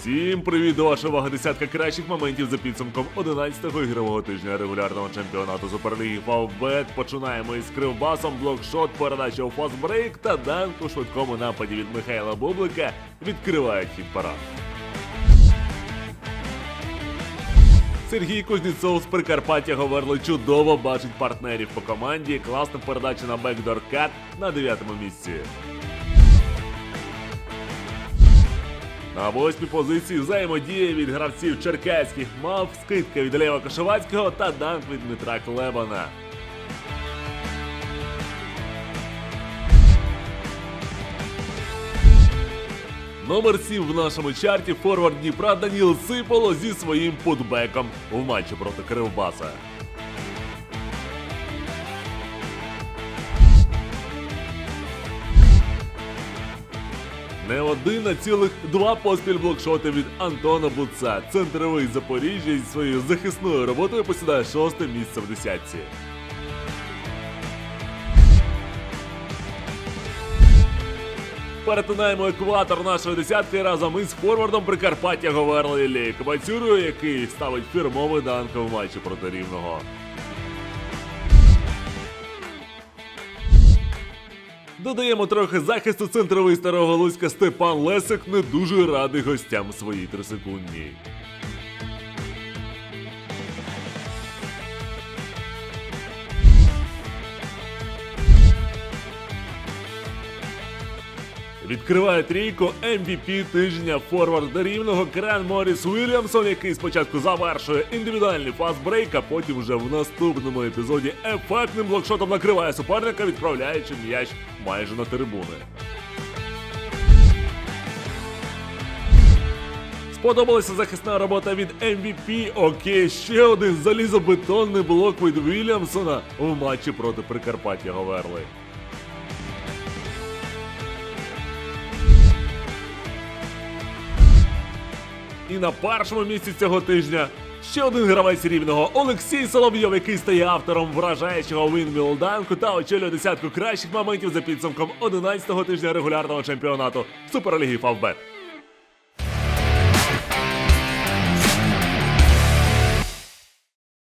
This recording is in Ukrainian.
Всім привіт до ваша вага десятка кращих моментів за підсумком 11-го ігрового тижня регулярного чемпіонату Суперліги Фавбет. Починаємо із кривбасом, блокшот, передача у фастбрейк та данк у швидкому нападі від Михайла Бублика відкривають хід парад. Сергій Кузнєцов з Прикарпаття Говерли чудово бачить партнерів по команді. Класна передача на бекдор кат на 9-му місці. На восьмій позиції взаємодія від гравців черкаських мав, скидка від Лева Кошовацького та данк від Дмитра Клебана. Номер 7 в нашому чарті форвард Дніпра Даніл Сиполо зі своїм путбеком у матчі проти Кривбаса. Не один, а цілих два поспіль блокшоти від Антона Буца. Центровий Запоріжжя зі своєю захисною роботою посідає шосте місце в десятці. Перетинаємо екватор нашої десятки разом із форвардом Прикарпаття Говерлі Лі Кабацюрою, який ставить фірмовий данк в матчі проти рівного. Додаємо трохи захисту центровий старого Луцька Степан Лесик не дуже радий гостям своїй трисекундній. Відкриває трійку MVP тижня форварда рівного Крен Моріс Уільямсон, який спочатку завершує індивідуальний фастбрейк, а потім вже в наступному епізоді ефектним блокшотом накриває суперника, відправляючи м'яч майже на трибуни. Сподобалася захисна робота від MVP. Окей, ще один залізобетонний блок від Вільямсона у матчі проти Прикарпаття Говерли. І на першому місці цього тижня ще один гравець рівного Олексій Соловйов, який стає автором вражаючого Вінмілданку та очолює десятку кращих моментів за підсумком 11-го тижня регулярного чемпіонату Суперліги Фавбет.